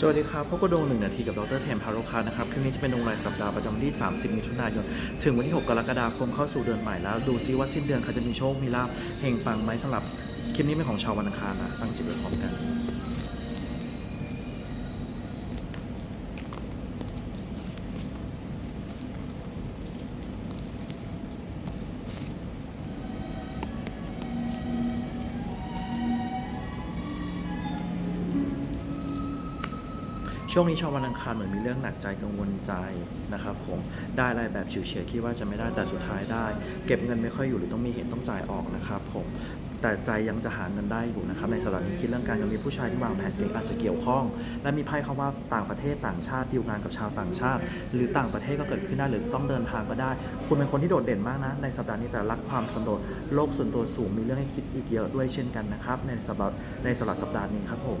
สวัสดีครับพบกับดวงหนึ่งนาทีกับดรเทมพารุคานะครับคลิปนี้จะเป็นดวงรายสัปดาห์ประจำวันที่ 30 มิถุนายน ถึงวันที่ 6 กรกฎาคมเข้าสู่เดือนใหม่แล้ว ดูซิว่าสิ้นเดือนเขาจะมีโชค มีลาภเฮงปังไหมสำหรับคลิปนี้เป็นของชาววันอังคารนะ ตั้งจิตไว้พร้อมกัน ช่วงนี้ชาววันอังคารเหมือนมีเรื่องหนักใจกังวลใจนะครับผมได้อะไรแบบฉิวเฉียดคิดว่าจะไม่ได้แต่สุดท้ายได้ เก็บเงินไม่ค่อยอยู่หรือต้องมีเหตุต้องจ่ายออกนะครับผมแต่ใจยังจะหาเงินได้อยู่นะครับในสัปดาห์นี้คิดเรื่องการเงินมีผู้ชายที่วางแผนเก่งอาจจะเกี่ยวข้อง และมีไพ่เข้าว่าต่างประเทศต่างชาติดีลงานกับชาวต่างชาติ หรือต่างประเทศก็เกิดขึ้นได้หรือต้องเดินทางก็ได้ คุณเป็นคนที่โดดเด่นมากนะ ในสัปดาห์นี้แต่รักความสันโดษโลกส่วนตัวสูงมีเรื่องให้คิดอีกเยอะด้วยเช่นกันนะครับในสัปดาห์ในสำหรับสัปดาห์นี้ครับผม